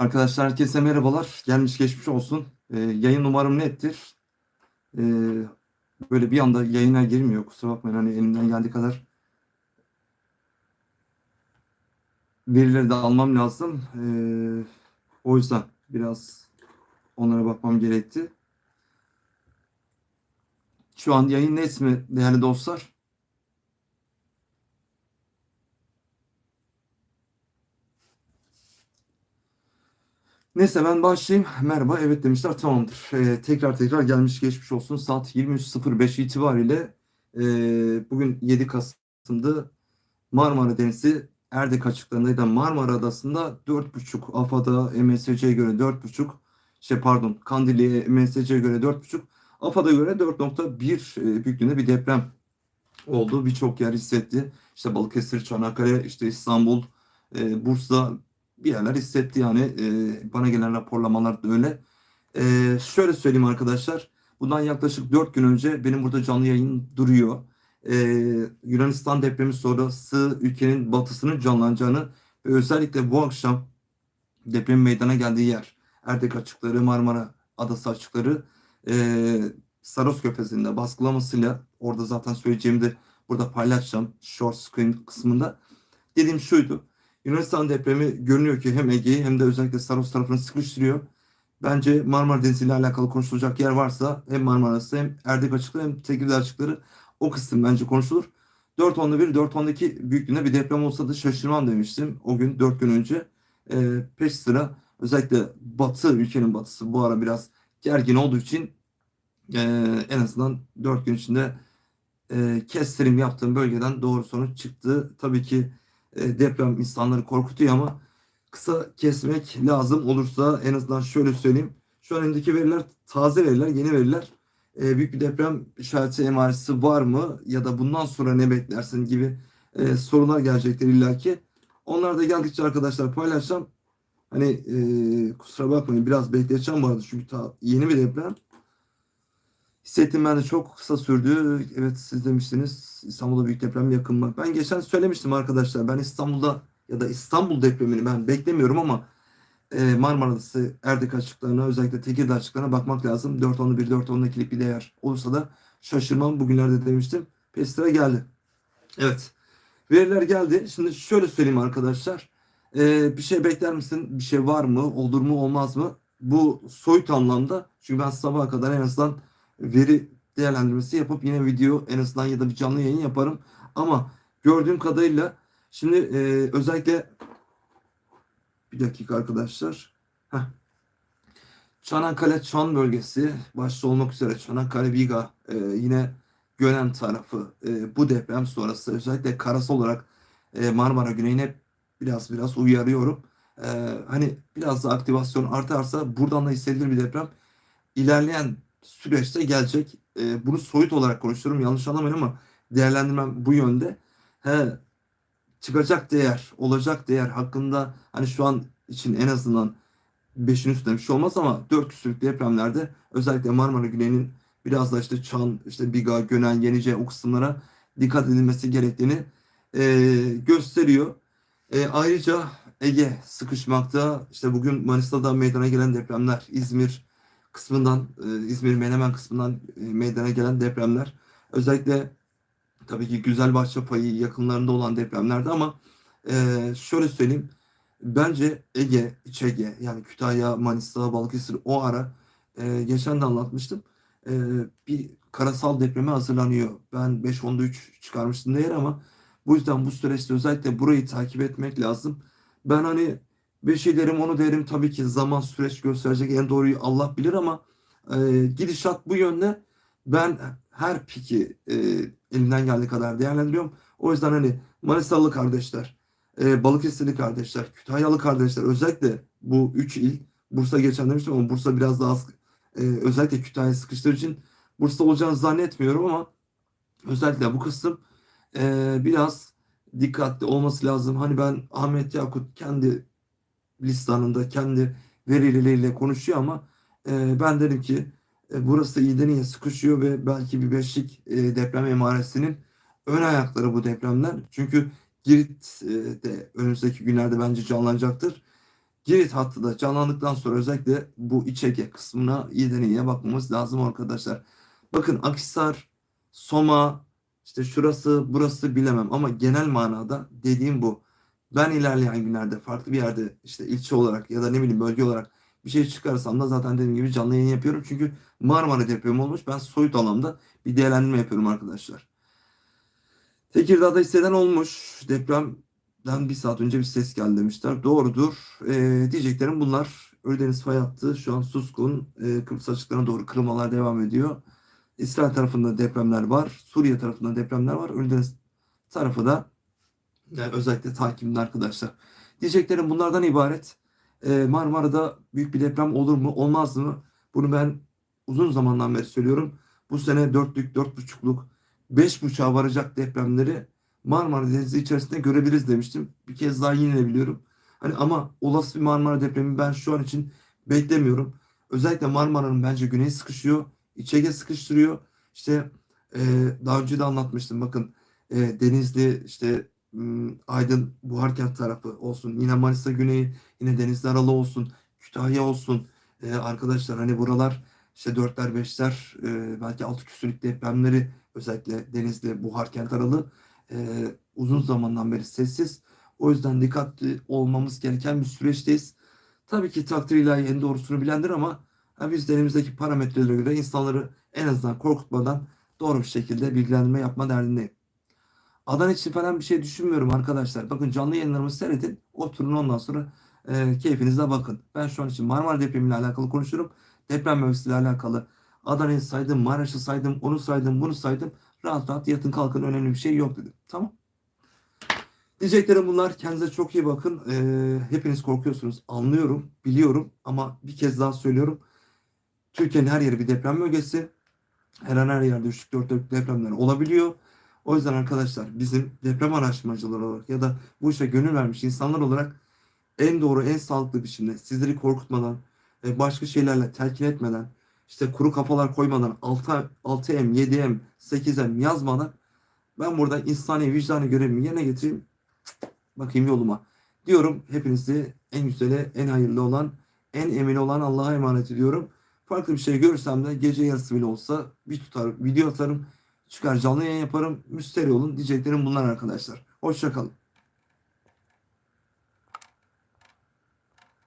Arkadaşlar herkese merhabalar. Gelmiş geçmiş olsun. Ee, yayın numaram nettir. Ee, böyle bir anda yayına girmiyor. Kusura bakmayın hani elimden geldiği kadar verileri de almam lazım. Ee, o yüzden biraz onlara bakmam gerekti. Şu an yayın net mi değerli dostlar? Neyse ben başlayayım. Merhaba, evet demişler. Tamamdır. Ee, tekrar tekrar gelmiş geçmiş olsun. Saat 23.05 itibariyle e, bugün 7 Kasım'da Marmara Denizi Erdek açıklarındaydı. Marmara Adası'nda 4.5 AFAD'a MSC'ye göre 4.5 şey pardon Kandilli'ye MSC'ye göre 4.5 AFAD'a göre 4.1 e, büyüklüğünde bir deprem oldu. Birçok yer hissetti. İşte Balıkesir, Çanakkale, işte İstanbul, e, Bursa bir yerler hissetti yani. E, bana gelen raporlamalar da öyle. E, şöyle söyleyeyim arkadaşlar. Bundan yaklaşık 4 gün önce benim burada canlı yayın duruyor. E, Yunanistan depremi sonrası ülkenin batısının canlanacağını ve özellikle bu akşam deprem meydana geldiği yer Erdek açıkları, Marmara Adası açıkları e, Saros Körfezi'nde baskılamasıyla orada zaten söyleyeceğimi de burada paylaşacağım short screen kısmında. Dediğim şuydu. Yunanistan depremi görünüyor ki hem Ege'yi hem de özellikle Saros tarafını sıkıştırıyor. Bence Marmara Denizi ile alakalı konuşulacak yer varsa hem Marmara'sı hem Erdek açıkları hem Tekirdağ açıkları o kısım bence konuşulur. 4.10'da 1, 4.12 büyüklüğünde bir deprem olsa da şaşırmam demiştim. O gün 4 gün önce. Ee, peş sıra özellikle batı, ülkenin batısı bu ara biraz gergin olduğu için e, en azından 4 gün içinde e, kestirim yaptığım bölgeden doğru sonuç çıktı. Tabii ki e, deprem insanları korkutuyor ama kısa kesmek lazım olursa en azından şöyle söyleyeyim. Şu an elimdeki veriler taze veriler, yeni veriler. E, büyük bir deprem işareti emaresi var mı ya da bundan sonra ne beklersin gibi e, sorular gelecektir illaki. Onlar da geldikçe arkadaşlar paylaşacağım. Hani e, kusura bakmayın biraz bekleteceğim bu arada çünkü ta yeni bir deprem. Hissettim ben de çok kısa sürdü. Evet siz demiştiniz İstanbul'da büyük deprem yakın mı? Ben geçen söylemiştim arkadaşlar. Ben İstanbul'da ya da İstanbul depremini ben beklemiyorum ama e, Marmara Adası Erdek açıklarına özellikle Tekirdağ açıklarına bakmak lazım. 4.10'lu bir 4.12'lik bir değer olursa da şaşırmam. Bugünlerde demiştim. Pestra geldi. Evet. Veriler geldi. Şimdi şöyle söyleyeyim arkadaşlar. E, bir şey bekler misin? Bir şey var mı? Olur mu? Olmaz mı? Bu soyut anlamda. Çünkü ben sabaha kadar en azından veri değerlendirmesi yapıp yine video en azından ya da bir canlı yayın yaparım. Ama gördüğüm kadarıyla şimdi e, özellikle bir dakika arkadaşlar. Heh. Çanakkale Çan bölgesi başta olmak üzere Çanakkale Biga e, yine Gönen tarafı e, bu deprem sonrası özellikle karasal olarak e, Marmara Güneyine biraz biraz uyarıyorum. E, hani biraz da aktivasyon artarsa buradan da hissedilir bir deprem. İlerleyen süreçte gelecek. E, bunu soyut olarak konuşuyorum. Yanlış anlamayın ama değerlendirmem bu yönde. He, çıkacak değer, olacak değer hakkında hani şu an için en azından 5'in üstünde bir şey olmaz ama 4 küsürlük depremlerde özellikle Marmara Güney'in biraz da işte Çan, işte Biga, Gönen, Yenice o kısımlara dikkat edilmesi gerektiğini e, gösteriyor. E, ayrıca Ege sıkışmakta. İşte bugün Manisa'da meydana gelen depremler, İzmir, kısmından e, İzmir Menemen kısmından e, meydana gelen depremler özellikle tabii ki Güzelbahçe payı yakınlarında olan depremlerdi ama e, şöyle söyleyeyim bence Ege, İç Ege yani Kütahya, Manisa, Balıkesir o ara geçen de anlatmıştım bir karasal depreme hazırlanıyor. Ben 5-10'da 3 çıkarmıştım değer ama bu yüzden bu süreçte özellikle burayı takip etmek lazım. Ben hani bir şey derim onu derim tabii ki zaman süreç gösterecek en doğruyu Allah bilir ama e, gidişat bu yönde ben her piki e, elimden geldiği kadar değerlendiriyorum. O yüzden hani Manisalı kardeşler, e, Balıkesirli kardeşler, Kütahyalı kardeşler özellikle bu üç il Bursa geçen demiştim ama Bursa biraz daha e, özellikle Kütahya sıkıştırdığı için Bursa olacağını zannetmiyorum ama özellikle bu kısım e, biraz dikkatli olması lazım. Hani ben Ahmet Yakut kendi listanında kendi verileriyle konuşuyor ama e, ben dedim ki e, burası iyiden iyiye sıkışıyor ve belki bir beşlik e, deprem emaresinin ön ayakları bu depremler. Çünkü Girit e, de önümüzdeki günlerde bence canlanacaktır. Girit hattı da canlandıktan sonra özellikle bu iç Ege kısmına iyiden iyiye bakmamız lazım arkadaşlar. Bakın Akhisar, Soma, işte şurası, burası bilemem ama genel manada dediğim bu. Ben ilerleyen günlerde farklı bir yerde işte ilçe olarak ya da ne bileyim bölge olarak bir şey çıkarsam da zaten dediğim gibi canlı yayın yapıyorum. Çünkü Marmara depremi olmuş. Ben soyut alanda bir değerlendirme yapıyorum arkadaşlar. Tekirdağ'da hisseden olmuş. Depremden bir saat önce bir ses geldi demişler. Doğrudur. Ee, diyeceklerim bunlar. Ölüdeniz fay hattı şu an suskun. Ee, Kıbrıs açıklarına doğru kırılmalar devam ediyor. İsrail tarafında depremler var. Suriye tarafında depremler var. Ölüdeniz tarafı da yani özellikle takibinde arkadaşlar. Diyeceklerim bunlardan ibaret. Ee, Marmara'da büyük bir deprem olur mu olmaz mı? Bunu ben uzun zamandan beri söylüyorum. Bu sene dörtlük, dört buçukluk, beş buçuğa varacak depremleri Marmara Denizi içerisinde görebiliriz demiştim. Bir kez daha yine biliyorum. Hani ama olası bir Marmara depremi ben şu an için beklemiyorum. Özellikle Marmara'nın bence güney sıkışıyor. İç Ege sıkıştırıyor. İşte e, daha önce de anlatmıştım. Bakın e, Denizli işte Aydın Buharkent tarafı olsun. Yine Manisa Güneyi, yine Denizli Aralı olsun. Kütahya olsun. E, arkadaşlar hani buralar işte dörtler beşler e, belki altı küsürlük depremleri özellikle Denizli Buharkent Aralı e, uzun zamandan beri sessiz. O yüzden dikkatli olmamız gereken bir süreçteyiz. Tabii ki takdir ilahi en doğrusunu bilendir ama ha, biz de elimizdeki parametrelere göre insanları en azından korkutmadan doğru bir şekilde bilgilendirme yapma derdindeyim. Adan için falan bir şey düşünmüyorum arkadaşlar. Bakın canlı yayınlarımı seyredin. Oturun ondan sonra e, keyfinize bakın. Ben şu an için Marmara depremiyle alakalı konuşuyorum. Deprem bölgesiyle alakalı Adana'yı saydım, Maraş'ı saydım, onu saydım, bunu saydım. Rahat rahat yatın kalkın önemli bir şey yok dedim. Tamam. Diyeceklerim bunlar. Kendinize çok iyi bakın. Ee, hepiniz korkuyorsunuz. Anlıyorum, biliyorum ama bir kez daha söylüyorum. Türkiye'nin her yeri bir deprem bölgesi. Her an her yerde 3'lük 4'lük depremler olabiliyor. O yüzden arkadaşlar bizim deprem araştırmacıları olarak ya da bu işe gönül vermiş insanlar olarak en doğru, en sağlıklı biçimde sizleri korkutmadan, e, başka şeylerle telkin etmeden, işte kuru kafalar koymadan 6, 6M, 7M, 8M yazmadan ben burada insani vicdani görevimi yerine getireyim. Bakayım yoluma. Diyorum hepinizi en güzeli, en hayırlı olan, en emin olan Allah'a emanet ediyorum. Farklı bir şey görürsem de gece yarısı bile olsa bir tutar, video atarım, çıkar canlı yayın yaparım. Müsterih olun diyeceklerim bunlar arkadaşlar. Hoşçakalın.